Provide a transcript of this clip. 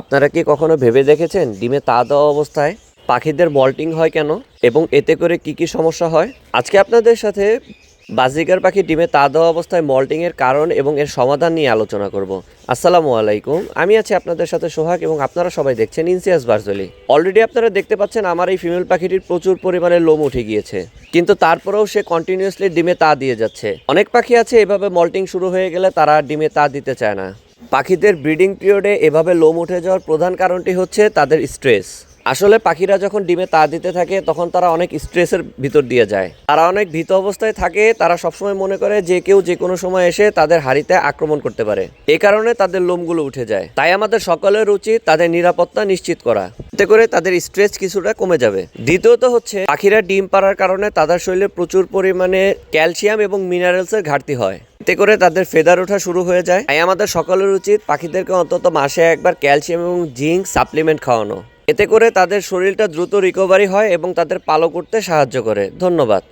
আপনারা কি কখনো ভেবে দেখেছেন ডিমে তা দেওয়া অবস্থায় পাখিদের বল্টিং হয় কেন? এবং এতে করে কি কি সমস্যা হয়? আজকে আপনাদের সাথে বাজিকার পাখি ডিমে তা দেওয়া অবস্থায় মল্টিং এর কারণ এবং এর সমাধান নিয়ে আলোচনা করব। আসসালামু আলাইকুম। আমি আছি আপনাদের সাথে সোহাগ এবং আপনারা সবাই দেখছেন ইনসিয়াস বার্জলি অলরেডি আপনারা দেখতে পাচ্ছেন আমার এই ফিমেল পাখিটির প্রচুর পরিমাণে লোম উঠে গিয়েছে। কিন্তু তারপরেও সে কন্টিনিউয়াসলি ডিমে তা দিয়ে যাচ্ছে। অনেক পাখি আছে এভাবে মল্টিং শুরু হয়ে গেলে তারা ডিমে তা দিতে চায় না। পাখিদের ব্রিডিং পিরিয়ডে এভাবে লোম উঠে যাওয়ার প্রধান কারণটি হচ্ছে তাদের স্ট্রেস। আসলে পাখিরা যখন ডিমে তা দিতে থাকে, তখন তারা অনেক স্ট্রেসের ভিতর দিয়ে যায়। তারা অনেক ভীত অবস্থায় থাকে, তারা সবসময় মনে করে যে কেউ যে কোনো সময় এসে তাদের হাড়িতে আক্রমণ করতে পারে। এ কারণে তাদের লোমগুলো উঠে যায়। তাই আমাদের সকলের উচিত তাদের নিরাপত্তা নিশ্চিত করা। এতে করে তাদের স্ট্রেস কিছুটা কমে যাবে। দ্বিতীয়ত হচ্ছে, পাখিরা ডিম পাড়ার কারণে তাদের শরীরে প্রচুর পরিমাণে ক্যালসিয়াম এবং মিনারেলসের ঘাটতি হয়। এতে করে তাদের ফেদার ওঠা শুরু হয়ে যায়। তাই আমাদের সকলের উচিত পাখিদেরকে অন্তত মাসে একবার ক্যালসিয়াম এবং জিঙ্ক সাপ্লিমেন্ট খাওয়ানো। এতে করে তাদের শরীরটা দ্রুত রিকভারি হয় এবং তাদের পালো করতে সাহায্য করে। ধন্যবাদ।